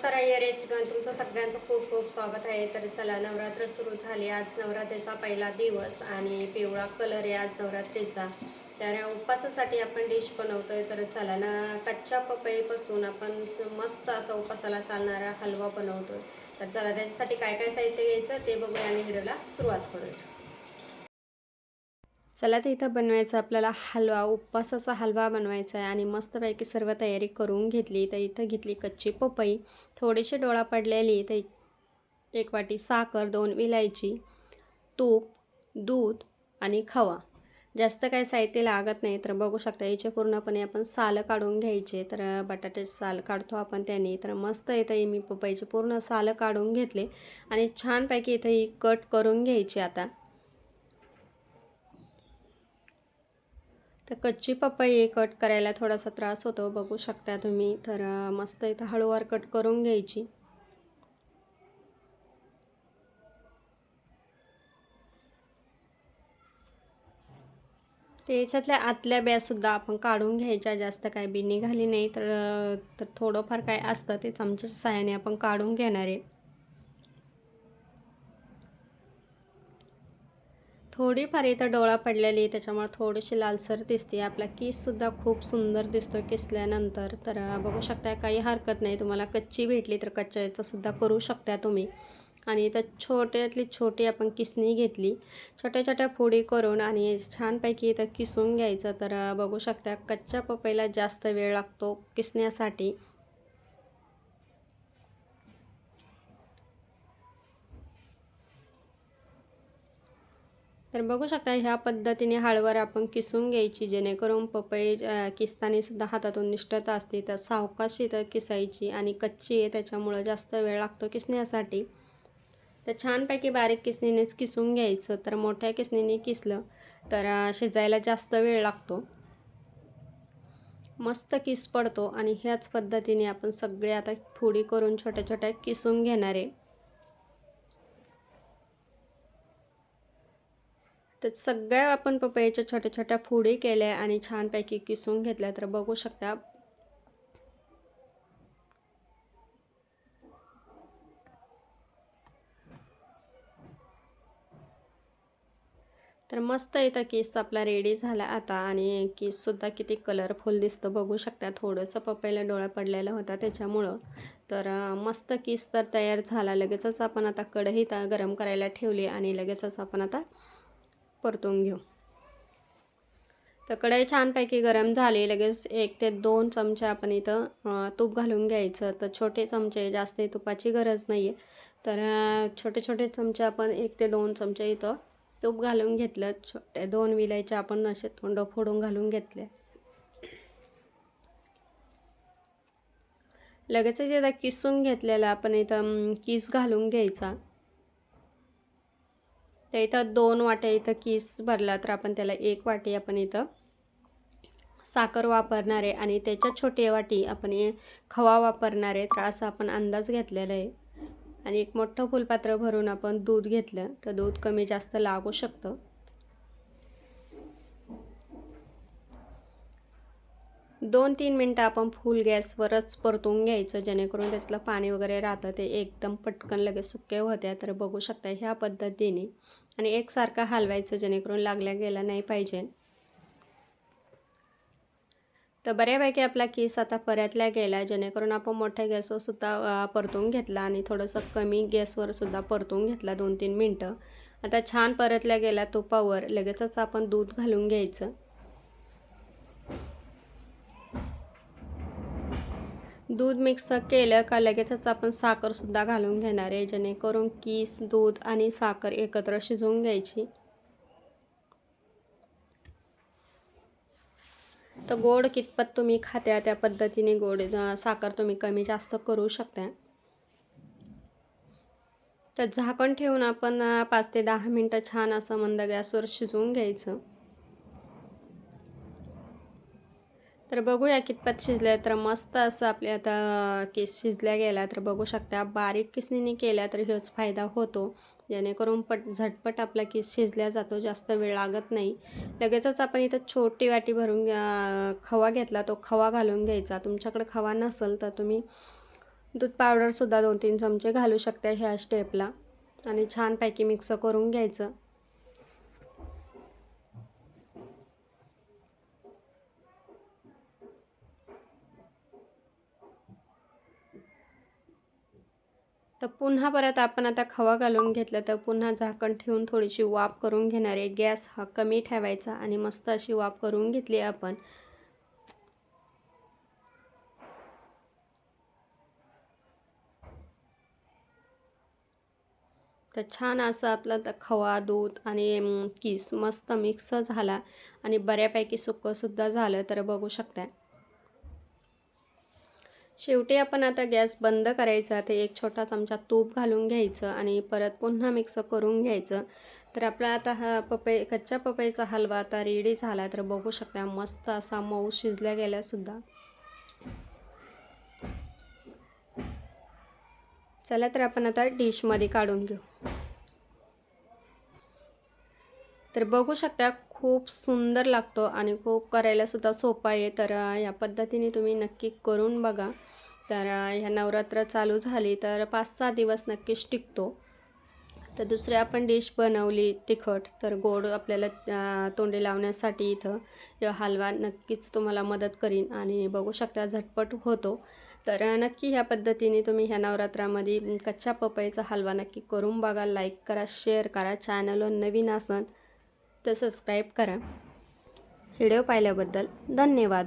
नमस्कार आई या रेसिपीमध्ये तुमचं सगळ्यांचं खूप खूप स्वागत आहे. तर चला नवरात्र सुरू झाली. आज नवरात्रीचा पहिला दिवस आणि पिवळा कलर आहे आज नवरात्रीचा. तर उपवासासाठी आपण डिश बनवतोय. तर चला ना कच्च्या पपईपासून आपण मस्त असा उपासाला चालणारा हलवा बनवतोय. तर चला त्याच्यासाठी काय काय साहित्य घ्यायचं ते बघूया आणि व्हिडिओला सुरुवात करूया. चला तर इथं बनवायचं आपल्याला हलवा उपवासाचा हलवा बनवायचा आहे आणि मस्तपैकी सर्व तयारी करून घेतली. तर इथं घेतली कच्ची पपई थोडेसे डोळा पडलेली तर एक वाटी साखर दोन विलायची तूप दूध आणि खवा. जास्त काय साहित्य लागत नाही तर बघू शकता याचे पूर्णपणे आपण सालं काढून घ्यायचे. तर बटाट्याचे साल काढतो आपण त्याने. तर मस्त इथं मी पपईचे पूर्ण सालं काढून घेतले आणि छानपैकी इथं ही कट करून घ्यायची आता. तर कच्ची पपई कट करायला थोडासा त्रास होतो बघू शकता तुम्ही. तर मस्त इथं हळूवार कट करून घ्यायची. त्याच्यातल्या आतल्या बॅसुद्धा आपण काढून घ्यायच्या जास्त काय बी निघाली नाही. तर तर थोडंफार काय असतं ते चमच्याच्या सहाय्याने आपण काढून घेणार आहे. थोडीफार इथं डोळा पडलेली त्याच्यामुळे थोडीशी लालसर दिसते. आपला केससुद्धा खूप सुंदर दिसतो किसल्यानंतर. तर बघू शकता काही हरकत नाही. तुम्हाला कच्ची भेटली तर कच्च्या सुद्धा करू शकता तुम्ही. आणि इथं छोट्यातली छोटी आपण किसणी घेतली. छोट्या छोट्या फोडी करून आणि छानपैकी इथं किसून घ्यायचं. तर बघू शकता कच्च्या पपईला जास्त वेळ लागतो किसण्यासाठी. तर बघू शकता ह्या पद्धतीने हळवर आपण किसून घ्यायची जेणेकरून पपई किसतानीसुद्धा हातातून निष्ठत असते. तर सावकाशी तर किसायची आणि कच्ची आहे त्याच्यामुळं जास्त वेळ लागतो किसण्यासाठी. तर छानपैकी बारीक किसणीनेच किसून घ्यायचं. तर मोठ्या किसणीने किसलं तर शिजायला जास्त वेळ लागतो. मस्त किस पडतो आणि ह्याच पद्धतीने आपण सगळे आता फोडी करून छोट्या छोट्या किसून घेणार. आहे तर सगळ्या आपण पपईच्या छोट्या छोट्या फोडी केल्या आणि छानपैकी किसून घेतल्या. तर बघू शकता. तर मस्त इथं केस आपला रेडी झाला आता आणि केससुद्धा किती कलरफुल दिसतं बघू शकता. थोडंसं पपईला डोळा पडलेला होता त्याच्यामुळं. तर मस्त केस तर तयार झाला. लगेचच आपण आता कढई गरम करायला ठेवली आणि लगेचच आपण आता परतून घेऊ. तर कढई छानपैकी गरम झाली लगेच एक ते दोन चमचे आपण इथं तूप घालून घ्यायचं. तर छोटे चमचे जास्त तुपाची गरज नाही आहे तर छोटे छोटे चमचे आपण एक ते दोन चमचे इथं तूप घालून घेतलं. छोटे दोन विलायचे आपण असे तोंड फोडून घालून घेतले. लगेचच एकदा किसून घेतलेला आपण इथं किस घालून घ्यायचा. तर इथं दोन वाट्या इथं किस भरला तर आपण त्याला एक वाटी आपण इथं साखर वापरणार आहे आणि त्याच्या छोटे वाटी आपण खवा वापरणार आहे. तर असा आपण अंदाज घेतलेला आहे. आणि एक मोठं फुलपात्र भरून आपण दूध घेतलं तर दूध कमी जास्त लागू शकतं. दोन तीन मिनटं आपण फुल गॅसवरच परतून घ्यायचं जेणेकरून त्यातलं पाणी वगैरे राहतं ते एकदम पटकन लगेच सुके होत्या. तर बघू शकता ह्या पद्धतीने. आणि एकसारखं हलवायचं जेणेकरून लागल्या गेला नाही पाहिजे. तर बऱ्यापैकी आपला केस आता परतल्या गेला जेणेकरून आपण मोठ्या गॅसवर सुद्धा परतून घेतला आणि थोडंसं कमी गॅसवर सुद्धा परतून घेतला दोन तीन मिनटं. आता छान परतल्या गेला तुपावर लगेचच आपण दूध घालून घ्यायचं. दूध मिक्स केलं का लगेचच आपण साखरसुद्धा घालून घेणार आहे जेणेकरून कीस दूध आणि साखर एकत्र शिजवून घ्यायची. तर गोड कितपत तुम्ही खात्या त्या पद्धतीने गोड साखर तुम्ही कमी जास्त करू शकता. तर झाकण ठेवून आपण पाच ते दहा मिनटं छान असं मंद गॅसवर शिजवून घ्यायचं. तर बघूया कितपत शिजलं तर मस्त असं आपल्या आता केस शिजल्या गेला तर बघू शकता बारीक किसणीने केल्या तर हेच फायदा होतो. जेणेकरून पट झटपट आपला केस शिजल्या जातो जास्त वेळ लागत नाही. लगेचच आपण इथं छोटी वाटी भरून खवा घेतला तो खवा घालून घ्यायचा. तुमच्याकडे खवा नसेल तर तुम्ही दूध पावडरसुद्धा दोन तीन चमचे घालू शकता ह्या स्टेपला आणि छानपैकी मिक्स करून घ्यायचं. तर पुन्हा परत आपण आता खवा घालून घेतलं तर पुन्हा झाकण ठेवून थोडीशी वाफ करून घेणार आहे. गॅस हा कमी ठेवायचा आणि मस्त अशी वाफ करून घेतली आपण. तर छान असं आपलं तर खवा दूध आणि किस मस्त मिक्स झाला आणि बऱ्यापैकी सुक्कंसुद्धा झालं तर बघू शकता शेवटी आपण आता गॅस बंद करायचा ते एक छोटा चमचा तूप घालून घ्यायचं आणि परत पुन्हा मिक्स करून घ्यायचं. तर आपला आता हा पपई कच्च्या पपईचा हलवा आता रेडी झाला तर बघू शकता मस्त असा मऊ शिजल्या गेल्यासुद्धा चला तर आपण आता डिशमध्ये काढून घेऊ. तर बघू शकता खूप सुंदर लागतो आणि खूप करायलासुद्धा सोपा आहे तर या पद्धतीने तुम्ही नक्की करून बघा. तर ह्या नवरात्र चालू झाली तर पाच सहा दिवस नक्कीच टिकतो. तर दुसरी आपण डिश बनवली तिखट तर गोड आपल्याला तोंडी लावण्यासाठी इथं हलवा नक्कीच तुम्हाला मदत करीन आणि बघू शकता झटपट होतो. तर नक्की ह्या पद्धतीने तुम्ही ह्या नवरात्रामध्ये कच्च्या पपईचा हलवा नक्की करून बघा लाईक करा शेअर करा चॅनलवर नवीन असन तर सबस्क्राईब करा. व्हिडिओ पाहिल्याबद्दल धन्यवाद.